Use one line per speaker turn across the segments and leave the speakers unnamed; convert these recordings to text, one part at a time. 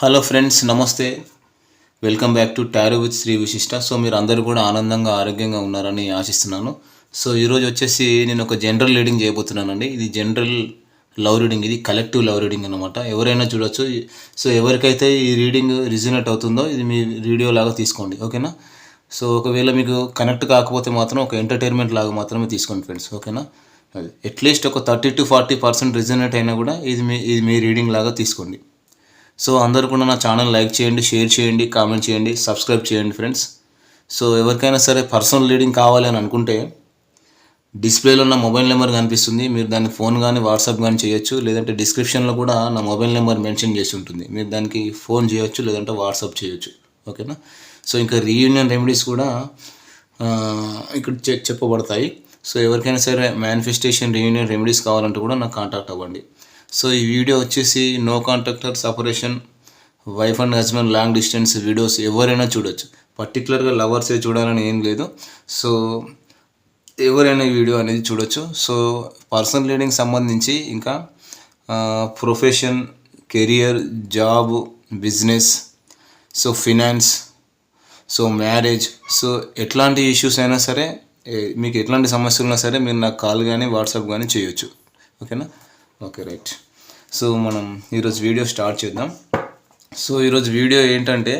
Hello friends నమస్తే. Welcome back to tarot with Shri Vishishta so మీరు అందరూ కూడా ఆనందంగా ఆరోగ్యంగా ఉన్నారని ఆశిస్తున్నాను. సో ఈరోజు వచ్చేసి నేను ఒక జనరల్ రీడింగ్ చేయబోతున్నానండి. ఇది జనరల్ లవ్ రీడింగ్ ఇది కలెక్టివ్ లవ్ రీడింగ్ అనమాట ఎవరైనా చూడొచ్చు. సో ఎవరికైతే ఈ రీడింగ్ రిజనేట్ అవుతుందో ఇది మీ వీడియో లాగా తీసుకోండి. ఓకేనా? సో ఒకవేళ మీకు కనెక్ట్ కాకపోతే మాత్రం ఒక ఎంటర్టైన్మెంట్ లాగా మాత్రమే తీసుకోండి ఫ్రెండ్స్ ఓకేనా? అది. అట్లీస్ట్ ఒక thirty to forty percent resonate అయినా కూడా ఇది మీ ఇది మీ రీడింగ్ లాగా తీసుకోండి. సో అందరు కూడా నా ఛానల్ లైక్ చేయండి షేర్ చేయండి కామెంట్ చేయండి సబ్స్క్రైబ్ చేయండి ఫ్రెండ్స్ సో ఎవరికైనా సరే పర్సనల్ రీడింగ్ కావాలి అని అనుకుంటే డిస్ప్లేలో నా మొబైల్ నెంబర్ కనిపిస్తుంది. మీరు దాన్ని ఫోన్ కానీ వాట్సాప్ కానీ చేయొచ్చు. లేదంటే డిస్క్రిప్షన్లో కూడా నా మొబైల్ నెంబర్ మెన్షన్ చేసి ఉంటుంది. మీరు దానికి ఫోన్ చేయొచ్చు లేదంటే వాట్సాప్ చేయొచ్చు. ఓకేనా సో ఇంకా రీయూనియన్ రెమెడీస్ కూడా ఇక్కడ చెప్పబడతాయి. సో ఎవరికైనా సరే మేనిఫెస్టేషన్ రీయూనియన్ రెమెడీస్ కావాలంటే కూడా నాకు కాంటాక్ట్ అవ్వండి. సో ఈ వీడియో వచ్చేసి no contact or separation wife and husband long distance videos ఎవరైనా చూడొచ్చు. పర్టికులర్గా లవర్సే చూడాలని ఏం లేదు. సో ఎవరైనా ఈ వీడియో అనేది చూడొచ్చు. సో పర్సనల్ రీడింగ్ సంబంధించి ఇంకా profession career job business so finance so marriage so ఎట్లాంటి ఇష్యూస్ అయినా సరే మీకు ఎట్లాంటి సమస్యలు ఉన్నా సరే మీరు నాకు కాల్ కానీ వాట్సాప్ కానీ చేయొచ్చు. ఓకేనా? Okay right. సో మనం ఈరోజు వీడియో స్టార్ట్ చేద్దాం. సో ఈరోజు వీడియో ఏంటంటే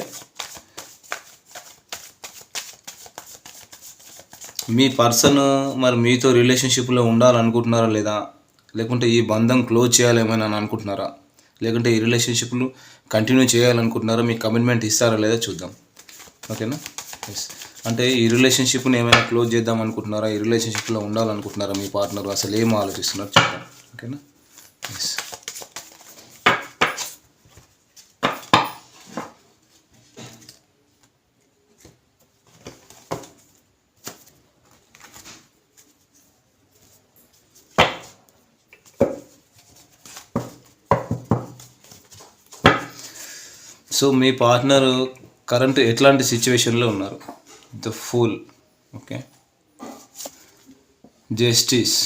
మీ పర్సన్ మరి మీతో రిలేషన్షిప్లో ఉండాలనుకుంటున్నారా లేదా? లేకుంటే ఈ బంధం క్లోజ్ చేయాలేమైనా అని అనుకుంటున్నారా? లేకుంటే ఈ రిలేషన్షిప్లు కంటిన్యూ చేయాలనుకుంటున్నారా? మీ కమిట్మెంట్ ఇస్తారా లేదా చూద్దాం. ఓకేనా? ఎస్ అంటే ఈ రిలేషన్షిప్ని ఏమైనా క్లోజ్ చేద్దాం అనుకుంటున్నారా? ఈ రిలేషన్షిప్లో ఉండాలనుకుంటున్నారా మీ పార్ట్నర్? అసలు ఏం ఆలోచిస్తున్నారు? చూద్దాం. ఓకేనా? సో మీ పార్ట్నర్ కరెంట్ ఎట్లాంటి సిచ్యువేషన్లో ఉన్నారు? The fool okay justice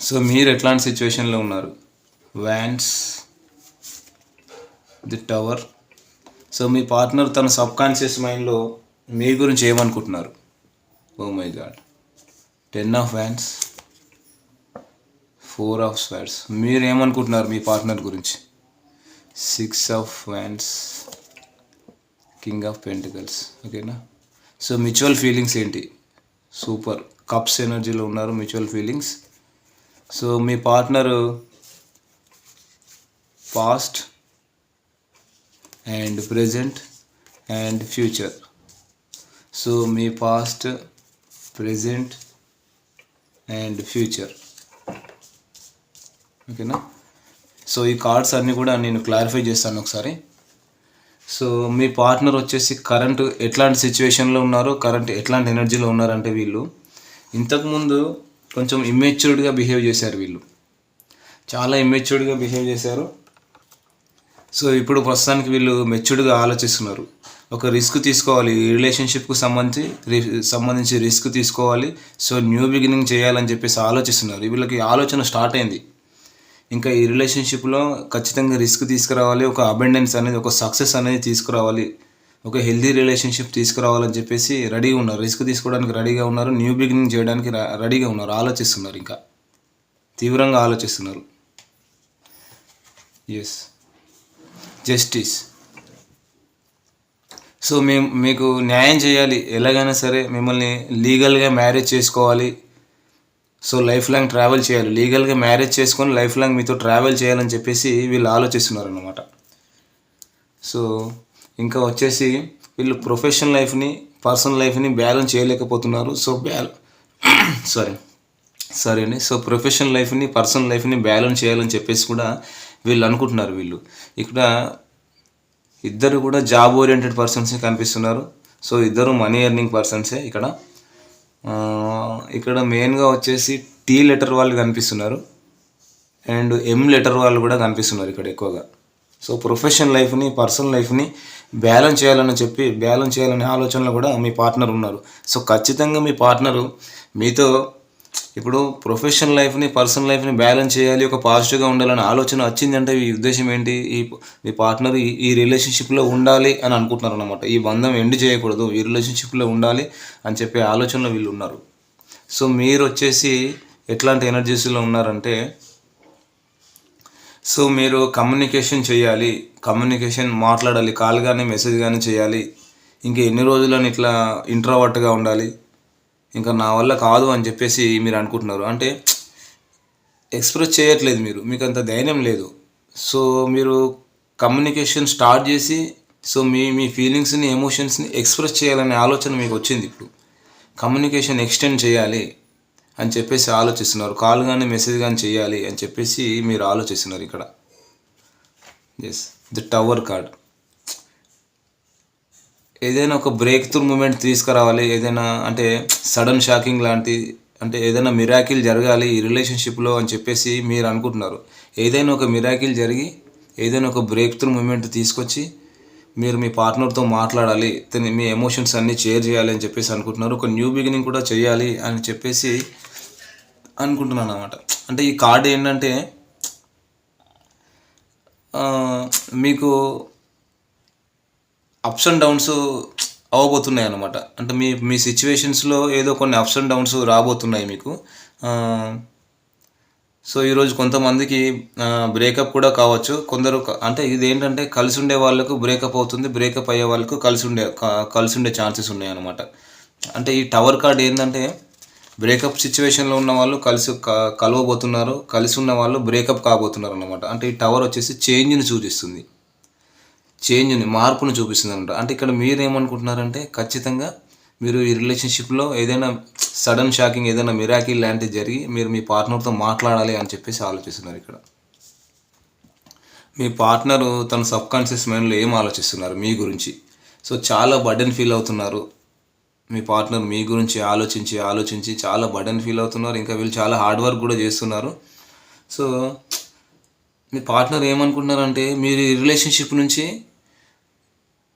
so మీరు ఎట్లాంటి సిచ్యువేషన్లో ఉన్నారు? వ్యాన్స్ ది టవర్ సో మీ పార్ట్నర్ తన సబ్ కాన్షియస్ మైండ్లో మీ గురించి ఏమనుకుంటున్నారు? ఓ my god ten of wands four of swords మీరు ఏమనుకుంటున్నారు మీ పార్ట్నర్ గురించి? Six of wands king of pentacles ఓకేనా? సో మ్యూచువల్ ఫీలింగ్స్ ఏంటి? సూపర్ కప్స్ ఎనర్జీలో ఉన్నారు mutual feelings so me partner past and present and future. So me past present and future. ఓకేనా? So ఈ కార్డ్స్ అన్నీ కూడా నేను క్లారిఫై చేస్తాను ఒకసారి. సో మీ పార్ట్నర్ వచ్చేసి కరెంట్ ఎట్లాంటి సిచ్యువేషన్లో ఉన్నారో కరెంట్ ఎట్లాంటి ఎనర్జీలో ఉన్నారంటే వీళ్ళు. ఇంతకుముందు కొంచెం ఇమ్మెచ్యూర్డ్గా బిహేవ్ చేశారు వీళ్ళు. చాలా ఇమ్మెచ్యూర్డ్గా బిహేవ్ చేశారు. సో ఇప్పుడు ప్రస్తుతానికి వీళ్ళు మెచ్యూర్డ్గా ఆలోచిస్తున్నారు. ఒక రిస్క్ తీసుకోవాలి. ఈ రిలేషన్షిప్కు సంబంధించి సంబంధించి రిస్క్ తీసుకోవాలి. సో న్యూ బిగినింగ్ చేయాలని చెప్పేసి ఆలోచిస్తున్నారు. వీళ్ళకి ఆలోచన స్టార్ట్ అయింది. ఇంకా ఈ రిలేషన్షిప్లో ఖచ్చితంగా రిస్క్ తీసుకురావాలి. ఒక అబెండెన్స్ అనేది ఒక సక్సెస్ అనేది తీసుకురావాలి. ఒక హెల్దీ రిలేషన్షిప్ తీసుకురావాలని చెప్పేసి రెడీగా ఉన్నారు. రిస్క్ తీసుకోవడానికి రెడీగా ఉన్నారు. న్యూ బిగినింగ్ చేయడానికి రెడీగా ఉన్నారు. ఆలోచిస్తున్నారు ఇంకా. తీవ్రంగా ఆలోచిస్తున్నారు. ఎస్ జస్టిస్ సో మేము మీకు న్యాయం చేయాలి. ఎలాగైనా సరే మిమ్మల్ని లీగల్గా మ్యారేజ్ చేసుకోవాలి. సో లైఫ్ లాంగ్ ట్రావెల్ చేయాలి. లీగల్గా మ్యారేజ్ చేసుకొని లైఫ్ లాంగ్ మీతో ట్రావెల్ చేయాలని చెప్పేసి వీళ్ళు ఆలోచిస్తున్నారు అన్నమాట సో ఇంకా వచ్చేసి వీళ్ళు ప్రొఫెషనల్ లైఫ్ని పర్సనల్ లైఫ్ని బ్యాలెన్స్ చేయలేకపోతున్నారు. సో బ్యాల్ సారీ సారీ అండి. సో ప్రొఫెషనల్ లైఫ్ని పర్సనల్ లైఫ్ని బ్యాలెన్స్ చేయాలని చెప్పేసి కూడా వీళ్ళు అనుకుంటున్నారు వీళ్ళు. ఇక్కడ ఇద్దరు కూడా జాబ్ ఓరియంటెడ్ పర్సన్సే కనిపిస్తున్నారు. సో ఇద్దరు మనీ ఎర్నింగ్ పర్సన్సే ఇక్కడ. ఇక్కడ మెయిన్గా వచ్చేసి టీ లెటర్ వాళ్ళు కనిపిస్తున్నారు. అండ్ ఎం లెటర్ వాళ్ళు కూడా కనిపిస్తున్నారు ఇక్కడ ఎక్కువగా. సో ప్రొఫెషనల్ లైఫ్ని పర్సనల్ లైఫ్ని బ్యాలెన్స్ చేయాలని చెప్పి బ్యాలెన్స్ చేయాలనే ఆలోచనలో కూడా మీ పార్ట్నర్ ఉన్నారు. సో ఖచ్చితంగా మీ పార్ట్నరు మీతో ఇప్పుడు ప్రొఫెషనల్ లైఫ్ని పర్సనల్ లైఫ్ని బ్యాలెన్స్ చేయాలి ఒక పాజిటివ్గా ఉండాలని ఆలోచన వచ్చిందంటే ఈ ఉద్దేశం ఏంటి? ఈ మీ పార్ట్నర్ ఈ ఈ రిలేషన్షిప్లో ఉండాలి అని అనుకుంటున్నారు అనమాట ఈ బంధం ఎండ్ చేయకూడదు ఈ రిలేషన్షిప్లో ఉండాలి అని చెప్పే ఆలోచనలో వీళ్ళు ఉన్నారు. సో మీరు వచ్చేసి ఎట్లాంటి ఎనర్జీస్లో ఉన్నారంటే సో మీరు కమ్యూనికేషన్ చేయాలి కమ్యూనికేషన్ మాట్లాడాలి కాల్ కానీ మెసేజ్ కానీ చేయాలి. ఇంకా ఎన్ని రోజులని ఇట్లా ఇంట్రావర్ట్గా ఉండాలి? ఇంకా నా వల్ల కాదు అని చెప్పేసి మీరు అనుకుంటున్నారు. అంటే ఎక్స్ప్రెస్ చేయట్లేదు మీరు మీకు అంత ధైర్యం లేదు. సో మీరు కమ్యూనికేషన్ స్టార్ట్ చేసి సో మీ మీ ఫీలింగ్స్ని ఎమోషన్స్ని ఎక్స్ప్రెస్ చేయాలనే ఆలోచన మీకు వచ్చింది ఇప్పుడు. కమ్యూనికేషన్ ఎక్స్టెండ్ చేయాలి. అని చెప్పేసి ఆలోచిస్తున్నారు. కాల్ కానీ మెసేజ్ కానీ చేయాలి అని చెప్పేసి మీరు ఆలోచిస్తున్నారు ఇక్కడ. ఎస్ ది టవర్ కార్డ్ ఏదైనా ఒక బ్రేక్ త్రూ మూమెంట్ తీసుకురావాలి. ఏదైనా అంటే సడన్ షాకింగ్ లాంటి అంటే ఏదైనా మిరాకిల్ జరగాలి ఈ రిలేషన్షిప్లో అని చెప్పేసి మీరు అనుకుంటున్నారు. ఏదైనా ఒక మిరాకిల్ జరిగి ఏదైనా ఒక బ్రేక్ త్రూ మూమెంట్ తీసుకొచ్చి మీరు మీ పార్ట్నర్తో మాట్లాడాలి. మీ ఎమోషన్స్ అన్నీ షేర్ చేయాలి అని చెప్పేసి అనుకుంటున్నారు. ఒక న్యూ బిగినింగ్ కూడా చేయాలి అని చెప్పేసి అనుకుంటున్నాను అనమాట అంటే ఈ కార్డ్ ఏంటంటే మీకు అప్స్ అండ్ డౌన్స్ అవ్వబోతున్నాయి అనమాట అంటే మీ మీ సిచ్యువేషన్స్లో ఏదో కొన్ని అప్స్ అండ్ డౌన్స్ రాబోతున్నాయి మీకు. సో ఈరోజు కొంతమందికి బ్రేకప్ కూడా కావచ్చు. కొందరు అంటే ఇది ఏంటంటే కలిసి ఉండే వాళ్ళకు బ్రేకప్ అవుతుంది బ్రేకప్ అయ్యే వాళ్ళకు కలిసి ఉండే కలిసి ఉండే ఛాన్సెస్ ఉన్నాయి అనమాట అంటే ఈ టవర్ కార్డ్ ఏంటంటే బ్రేకప్ సిచ్యువేషన్లో ఉన్న వాళ్ళు కలిసి కలవబోతున్నారు కలిసి ఉన్న వాళ్ళు బ్రేకప్ కాబోతున్నారు అనమాట అంటే ఈ టవర్ వచ్చేసి చేంజ్ని సూచిస్తుంది చేంజ్ని మార్పును చూపిస్తుంది అనమాట అంటే ఇక్కడ మీరు ఏమనుకుంటున్నారంటే ఖచ్చితంగా మీరు ఈ రిలేషన్షిప్లో ఏదైనా సడన్ షాకింగ్ ఏదైనా మిరాకిల్ లాంటిది జరిగి మీరు మీ పార్ట్నర్తో మాట్లాడాలి అని చెప్పేసి ఆలోచిస్తున్నారు ఇక్కడ. మీ పార్ట్నరు తన సబ్ కాన్షియస్ మైండ్లో ఏం ఆలోచిస్తున్నారు మీ గురించి? సో చాలా బర్డెన్ ఫీల్ అవుతున్నారు. మీ పార్ట్నర్ మీ గురించి ఆలోచించి ఆలోచించి చాలా బర్డన్ ఫీల్ అవుతున్నారు. ఇంకా వీళ్ళు చాలా హార్డ్ వర్క్ కూడా చేస్తున్నారు. సో మీ పార్ట్నర్ ఏమనుకుంటున్నారంటే మీరు ఈ రిలేషన్షిప్ నుంచి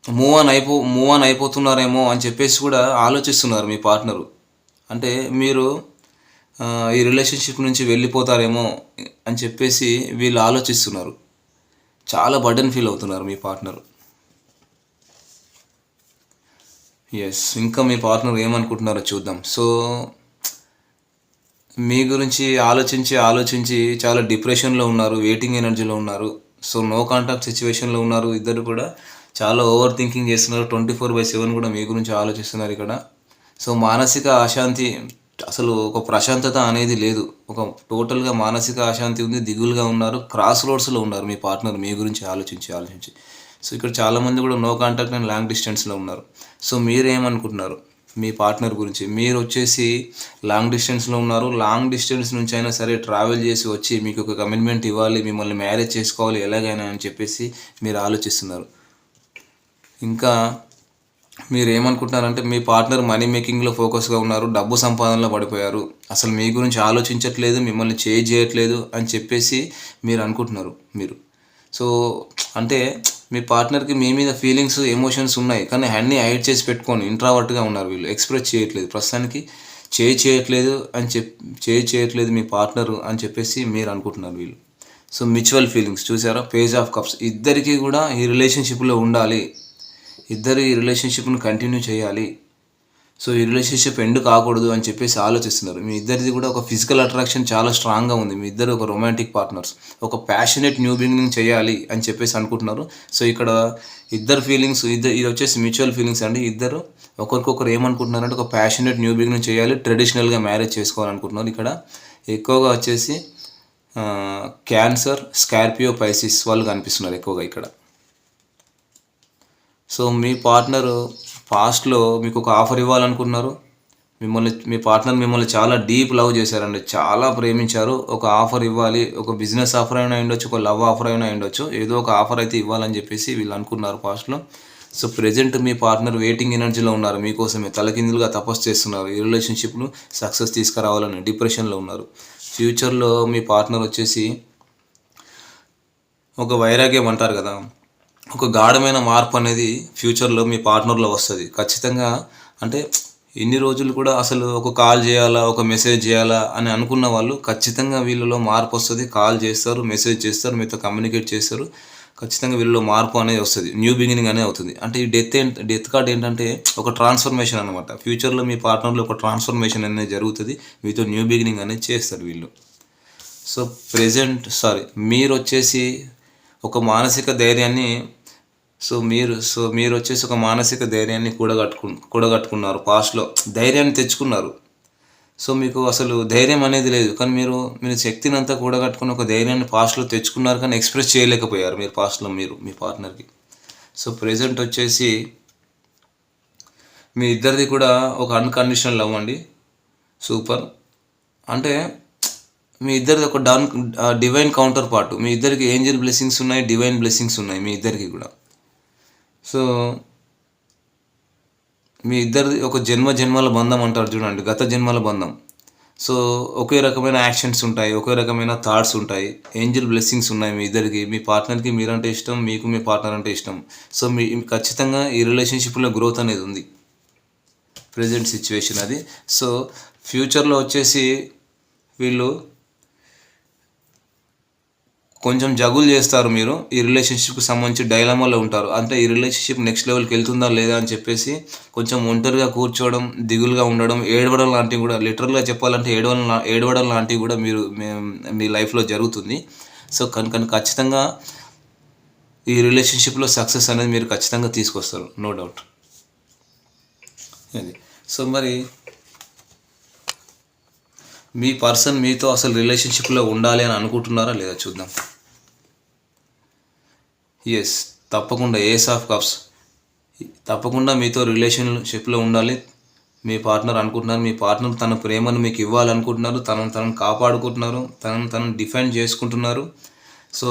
మూవ్ ఆన్ అయిపో మూవ్ ఆన్ అయిపోతున్నారేమో అని చెప్పేసి కూడా ఆలోచిస్తున్నారు మీ పార్ట్నరు అంటే మీరు ఈ రిలేషన్షిప్ నుంచి వెళ్ళిపోతారేమో అని చెప్పేసి వీళ్ళు ఆలోచిస్తున్నారు. చాలా బర్డన్ ఫీల్ అవుతున్నారు మీ పార్ట్నర్ ఎస్ ఇంకా మీ పార్ట్నర్ ఏమనుకుంటున్నారో చూద్దాం. సో మీ గురించి ఆలోచించి ఆలోచించి చాలా డిప్రెషన్లో ఉన్నారు వెయిటింగ్ ఎనర్జీలో ఉన్నారు. సో నో కాంటాక్ట్ సిచ్యువేషన్లో ఉన్నారు. ఇద్దరు కూడా చాలా ఓవర్ థింకింగ్ చేస్తున్నారు. ట్వంటీ ఫోర్ బై సెవెన్ కూడా మీ గురించి ఆలోచిస్తున్నారు ఇక్కడ. సో మానసిక అశాంతి అసలు ఒక ప్రశాంతత అనేది లేదు. ఒక టోటల్గా మానసిక అశాంతి ఉంది దిగులుగా ఉన్నారు. క్రాస్ రోడ్స్లో ఉన్నారు మీ పార్ట్నర్ మీ గురించి ఆలోచించి ఆలోచించి. సో ఇక్కడ చాలామంది కూడా నో కాంటాక్ట్ అండ్ లాంగ్ డిస్టెన్స్లో ఉన్నారు. సో మీరేమనుకుంటున్నారు? మీ పార్ట్నర్ గురించి. మీరు వచ్చేసి లాంగ్ డిస్టెన్స్లో ఉన్నారు. లాంగ్ డిస్టెన్స్ నుంచి అయినా సరే ట్రావెల్ చేసి వచ్చి మీకు ఒక కమిట్మెంట్ ఇవ్వాలి మిమ్మల్ని మ్యారేజ్ చేసుకోవాలి ఎలాగైనా అని చెప్పేసి మీరు ఆలోచిస్తున్నారు. ఇంకా మీరు ఏమనుకుంటున్నారంటే మీ పార్ట్నర్ మనీ మేకింగ్లో ఫోకస్గా ఉన్నారు డబ్బు సంపాదనలో పడిపోయారు. అసలు మీ గురించి ఆలోచించట్లేదు మిమ్మల్ని చేంజ్ చేయట్లేదు అని చెప్పేసి మీరు అనుకుంటున్నారు మీరు. సో అంటే మీ పార్ట్నర్కి మీ మీద ఫీలింగ్స్ ఎమోషన్స్ ఉన్నాయి. కానీ అన్నీ హైడ్ చేసి పెట్టుకొని ఇంట్రావర్ట్గా ఉన్నారు వీళ్ళు. ఎక్స్ప్రెస్ చేయట్లేదు. ప్రస్తుతానికి చేయి చేయట్లేదు అని చెప్ చేయి చేయట్లేదు మీ పార్ట్నర్ అని చెప్పేసి మీరు అనుకుంటున్నారు వీళ్ళు. సో మ్యూచువల్ ఫీలింగ్స్ చూసారా? పేజ్ ఆఫ్ కప్స్ ఇద్దరికీ కూడా ఈ రిలేషన్షిప్లో ఉండాలి. ఇద్దరు ఈ రిలేషన్షిప్ను కంటిన్యూ చేయాలి. సో ఈ రిలేషన్షిప్ ఎండ్ కాకూడదు అని చెప్పేసి ఆలోచిస్తున్నారు. మీ ఇద్దరిది కూడా ఒక ఫిజికల్ అట్రాక్షన్ చాలా స్ట్రాంగ్గా ఉంది. మీ ఇద్దరు ఒక రొమాంటిక్ పార్ట్నర్స్ ఒక ప్యాషనెట్ న్యూ బిగినింగ్ చేయాలి అని చెప్పేసి అనుకుంటున్నారు. సో ఇక్కడ ఇద్దరు ఫీలింగ్స్ ఇద్దరు ఇది వచ్చేసి మ్యూచువల్ ఫీలింగ్స్ అండి. ఇద్దరు ఒకరికొకరు ఏమనుకుంటున్నారంటే ఒక ప్యాషనెట్ న్యూ బిగినింగ్ చేయాలి ట్రెడిషనల్గా మ్యారేజ్ చేసుకోవాలనుకుంటున్నారు. ఇక్కడ ఎక్కువగా వచ్చేసి క్యాన్సర్ స్కార్పియో పైసిస్ వాళ్ళు కనిపిస్తున్నారు ఎక్కువగా ఇక్కడ. సో మీ పార్ట్నర్ పాస్ట్లో మీకు ఒక ఆఫర్ ఇవ్వాలనుకున్నారు మిమ్మల్ని మీ పార్ట్నర్ మిమ్మల్ని చాలా డీప్ లవ్ చేశారండి. చాలా ప్రేమించారు. ఒక ఆఫర్ ఇవ్వాలి. ఒక బిజినెస్ ఆఫర్ అయినా ఉండొచ్చు ఒక లవ్ ఆఫర్ అయినా ఉండొచ్చు ఏదో ఒక ఆఫర్ అయితే ఇవ్వాలని చెప్పేసి వీళ్ళు అనుకున్నారు పాస్ట్లో. సో ప్రజెంట్ మీ పార్ట్నర్ వెయిటింగ్ ఎనర్జీలో ఉన్నారు. మీకోసమే తలకిందులుగా తపస్సు చేస్తున్నారు. ఈ రిలేషన్షిప్ను సక్సెస్ తీసుకురావాలని డిప్రెషన్లో ఉన్నారు. ఫ్యూచర్లో మీ పార్ట్నర్ వచ్చేసి ఒక వైరాగ్యం అంటారు కదా. ఒక గాఢమైన మార్పు అనేది ఫ్యూచర్లో మీ పార్ట్నర్లో వస్తుంది. ఖచ్చితంగా అంటే ఎన్ని రోజులు కూడా అసలు ఒక కాల్ చేయాలా ఒక మెసేజ్ చేయాలా అని అనుకున్న వాళ్ళు ఖచ్చితంగా వీళ్ళలో మార్పు వస్తుంది. కాల్ చేస్తారు మెసేజ్ చేస్తారు మీతో కమ్యూనికేట్ చేస్తారు. ఖచ్చితంగా వీళ్ళలో మార్పు అనేది వస్తుంది. న్యూ బిగినింగ్ అనేది అవుతుంది. అంటే ఈ డెత్ ఏంటి డెత్ కార్డ్ ఏంటంటే ఒక ట్రాన్స్ఫర్మేషన్ అనమాట ఫ్యూచర్లో మీ పార్ట్నర్లో ఒక ట్రాన్స్ఫర్మేషన్ అనేది జరుగుతుంది. మీతో న్యూ బిగినింగ్ అనేది చేస్తారు వీళ్ళు. సో ప్రెజెంట్ సారీ మీరు వచ్చేసి ఒక మానసిక ధైర్యాన్ని సో మీరు సో మీరు వచ్చేసి ఒక మానసిక ధైర్యాన్ని కూడగట్టుకు కూడగట్టుకున్నారు. పాస్ట్లో ధైర్యాన్ని తెచ్చుకున్నారు. సో మీకు అసలు ధైర్యం అనేది లేదు. కానీ మీరు మీరు శక్తిని అంతా కూడగట్టుకుని ఒక ధైర్యాన్ని పాస్ట్లో తెచ్చుకున్నారు కానీ ఎక్స్ప్రెస్ చేయలేకపోయారు మీరు పాస్ట్లో మీరు మీ పార్ట్నర్కి సో ప్రెజెంట్ వచ్చేసి మీ ఇద్దరిది కూడా ఒక అన్కండిషనల్ లవ్ అండి. సూపర్ అంటే మీ ఇద్దరిది ఒక డన్ డివైన్ కౌంటర్ పార్ట్ మీ ఇద్దరికి ఏంజల్ బ్లెస్సింగ్స్ ఉన్నాయి డివైన్ బ్లెస్సింగ్స్ ఉన్నాయి మీ ఇద్దరికి కూడా. సో మీ ఇద్దరిది ఒక జన్మ జన్మల బంధం అంటారు చూడండి గత జన్మల బంధం. సో ఒకే రకమైన యాక్షన్స్ ఉంటాయి ఒకే రకమైన థాట్స్ ఉంటాయి ఏంజల్ బ్లెస్సింగ్స్ ఉన్నాయి మీ ఇద్దరికి. మీ పార్ట్నర్కి మీరంటే ఇష్టం మీకు మీ పార్ట్నర్ అంటే ఇష్టం. సో మీ ఖచ్చితంగా ఈ రిలేషన్షిప్లో గ్రోత్ అనేది ఉంది. ప్రజెంట్ సిచ్యువేషన్ అది. సో ఫ్యూచర్లో వచ్చేసి వీళ్ళు కొంచెం జగులు చేస్తారు మీరు. ఈ రిలేషన్షిప్కి సంబంధించి డైలమాలో ఉంటారు. అంటే ఈ రిలేషన్షిప్ నెక్స్ట్ లెవెల్కి వెళ్తుందా లేదా అని చెప్పేసి కొంచెం ఒంటరిగా కూర్చోవడం దిగులుగా ఉండడం ఏడవడం లాంటివి కూడా లిటరల్గా చెప్పాలంటే ఏడవడం ఏడవడం లాంటివి కూడా మీరు మీ లైఫ్లో జరుగుతుంది. సో కనుక ఖచ్చితంగా ఈ రిలేషన్షిప్లో సక్సెస్ అనేది మీరు ఖచ్చితంగా తీసుకొస్తారు. నో డౌట్ అది. సో మరి మీ పర్సన్ మీతో అసలు రిలేషన్షిప్లో ఉండాలి అని అనుకుంటున్నారా? లేదా చూద్దాం. ఎస్ తప్పకుండా ఏస్ ఆఫ్ కప్స్ తప్పకుండా మీతో రిలేషన్షిప్లో ఉండాలి. మీ పార్ట్నర్ అనుకుంటున్నారు మీ పార్ట్నర్ తన ప్రేమను మీకు ఇవ్వాలనుకుంటున్నారు తనను తనను కాపాడుకుంటున్నారు తనను తనను డిఫెండ్ చేసుకుంటున్నారు. సో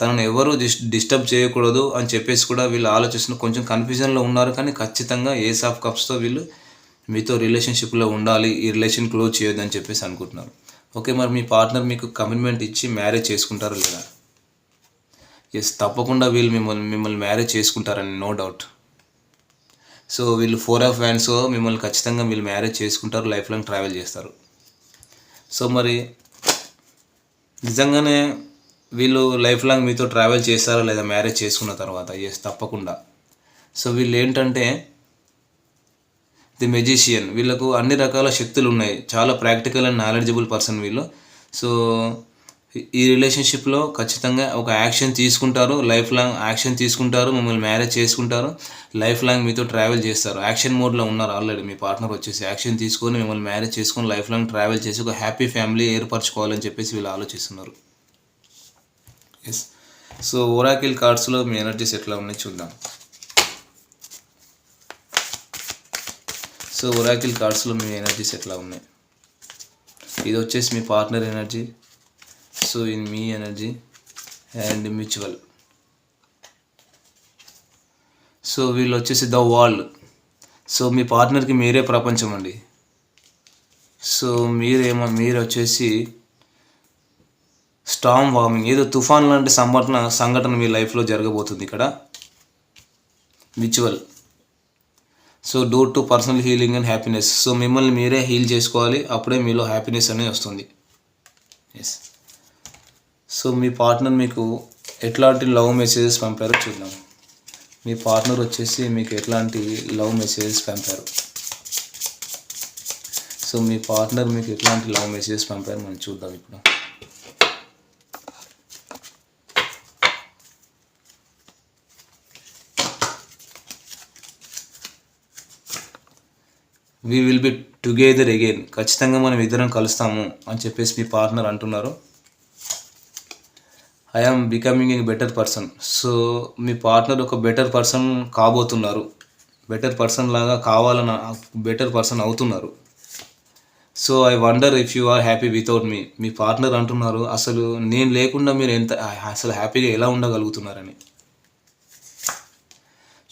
తనను ఎవరు డిస్ డిస్టర్బ్ చేయకూడదు అని చెప్పేసి కూడా వీళ్ళు ఆలోచిస్తున్న కొంచెం కన్ఫ్యూజన్లో ఉన్నారు. కానీ ఖచ్చితంగా ఏస్ ఆఫ్ కప్స్తో వీళ్ళు మీతో రిలేషన్షిప్లో ఉండాలి ఈ రిలేషన్ క్లోజ్ చేయొద్దని చెప్పేసి అనుకుంటున్నారు. ఓకే మరి మీ పార్ట్నర్ మీకు కమిట్మెంట్ ఇచ్చి మ్యారేజ్ చేసుకుంటారా లేదా? ఎస్ తప్పకుండా వీళ్ళు మిమ్మల్ని మిమ్మల్ని మ్యారేజ్ చేసుకుంటారని నో డౌట్ సో వీళ్ళు ఫోర్ ఆఫ్ ఫ్యాన్స్ మిమ్మల్ని ఖచ్చితంగా వీళ్ళు మ్యారేజ్ చేసుకుంటారు లైఫ్ లాంగ్ ట్రావెల్ చేస్తారు. సో మరి నిజంగానే వీళ్ళు లైఫ్ లాంగ్ మీతో ట్రావెల్ చేస్తారా లేదా మ్యారేజ్ చేసుకున్న తర్వాత? ఎస్ తప్పకుండా. సో వీళ్ళు ఏంటంటే ది మెజిషియన్ వీళ్ళకు అన్ని రకాల శక్తులు ఉన్నాయి. చాలా ప్రాక్టికల్ అండ్ నాలెడ్జబుల్ పర్సన్ వీళ్ళు. సో ఈ రిలేషన్షిప్లో ఖచ్చితంగా ఒక యాక్షన్ తీసుకుంటారు లైఫ్ లాంగ్ యాక్షన్ తీసుకుంటారు మిమ్మల్ని మ్యారేజ్ చేసుకుంటారు లైఫ్ లాంగ్ మీతో ట్రావెల్ చేస్తారు. యాక్షన్ మోడ్లో ఉన్నారు ఆల్రెడీ మీ పార్ట్నర్ వచ్చేసి యాక్షన్ తీసుకొని మిమ్మల్ని మ్యారేజ్ చేసుకొని లైఫ్ లాంగ్ ట్రావెల్ చేసి ఒక హ్యాపీ ఫ్యామిలీ ఏర్పరచుకోవాలని చెప్పేసి వీళ్ళు ఆలోచిస్తున్నారు. ఎస్ సో ఓరాకిల్ కార్డ్స్లో మీ ఎనర్జీస్ ఎట్లా ఉన్నాయి చూద్దాం. సో ఒరాకిల్ కార్డ్స్లో మీ ఎనర్జీస్ ఎట్లా ఉన్నాయి? ఇది వచ్చేసి మీ పార్ట్నర్ ఎనర్జీ సో ఇన్ మీ ఎనర్జీ అండ్ మ్యూచువల్ సో వీళ్ళు వచ్చేసి ద వాల్. సో మీ పార్ట్నర్కి మీరే ప్రపంచం అండి. సో మీరేమో మీరు వచ్చేసి స్టామ్ వార్మింగ్ ఏదో తుఫాన్ లాంటి సంఘటన సంఘటన మీ లైఫ్లో జరగబోతుంది ఇక్కడ. Mutual so due to personal healing and happiness so మిమ్మల్ని మీరే హీల్ చేసుకోవాలి అప్పుడే మీలో హ్యాపీనెస్ అనేది వస్తుంది. ఎస్ సో మీ పార్ట్నర్ మీకు ఎట్లాంటి లవ్ మెసేజెస్ పంపారో చూద్దాం. మీ పార్ట్నర్ వచ్చేసి మీకు ఎట్లాంటి లవ్ మెసేజెస్ పంపారు? సో మీ పార్ట్నర్ మీకు ఎట్లాంటి లవ్ మెసేజెస్ పంపారు మనం చూద్దాం ఇప్పుడు. We will be together again ఖచ్చితంగా మనం ఇద్దరం కలుస్తాము అని చెప్పేసి మీ పార్ట్నర్ అంటున్నారు. I am becoming a better person so me partner ఒక బెటర్ పర్సన్ కాబోతున్నారు. బెటర్ పర్సన్ లాగా కావాలని బెటర్ పర్సన్ అవుతున్నారు. So I wonder if you are happy without మీ మీ పార్ట్నర్ అంటున్నారు అసలు నేను లేకుండా మీరు ఎంత అసలు హ్యాపీగా ఎలా ఉండగలుగుతున్నారని?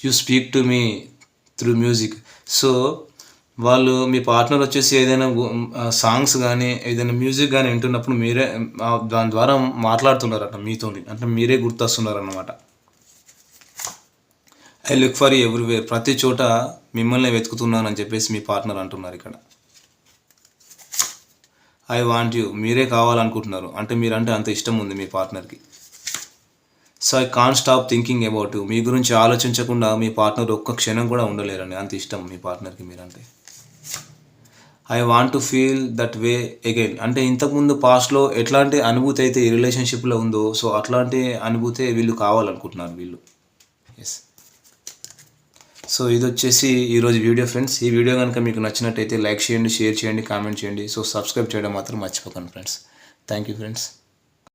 You speak to me through music so వాళ్ళు మీ పార్ట్నర్ వచ్చేసి ఏదైనా సాంగ్స్ కానీ ఏదైనా మ్యూజిక్ కానీ వింటున్నప్పుడు మీరే దాని ద్వారా మాట్లాడుతున్నారట మీతోని. అంటే మీరే గుర్తొస్తున్నారన్నమాట. ఐ లుక్ ఫర్ ఎవ్రీవేర్ ప్రతి చోట మిమ్మల్ని వెతుకుతున్నానని చెప్పేసి మీ పార్ట్నర్ అంటున్నారు ఇక్కడ. ఐ వాంట్ యూ మీరే కావాలనుకుంటున్నారు. అంటే మీరంటే అంత ఇష్టం ఉంది మీ పార్ట్నర్కి so I can stop thinking about you మీ గురించి ఆలోచించకుండా మీ పార్ట్నర్ ఒక్క క్షణం కూడా ఉండలేరండి అంత ఇష్టం మీ పార్ట్నర్కి మీరంటే. I want to feel that way again అంటే ఇంతకుముందు పాస్ట్లో ఎట్లాంటి అనుభూతి అయితే ఈ రిలేషన్షిప్లో ఉందో సో అట్లాంటి అనుభూతే వీళ్ళు కావాలనుకుంటున్నారు వీళ్ళు. ఎస్ సో ఇది వచ్చేసి ఈరోజు వీడియో ఫ్రెండ్స్ ఈ వీడియో కనుక మీకు నచ్చినట్టయితే లైక్ చేయండి షేర్ చేయండి కామెంట్ చేయండి. సో సబ్స్క్రైబ్ చేయడం మాత్రం మర్చిపోకండి ఫ్రెండ్స్ థ్యాంక్ యూ ఫ్రెండ్స్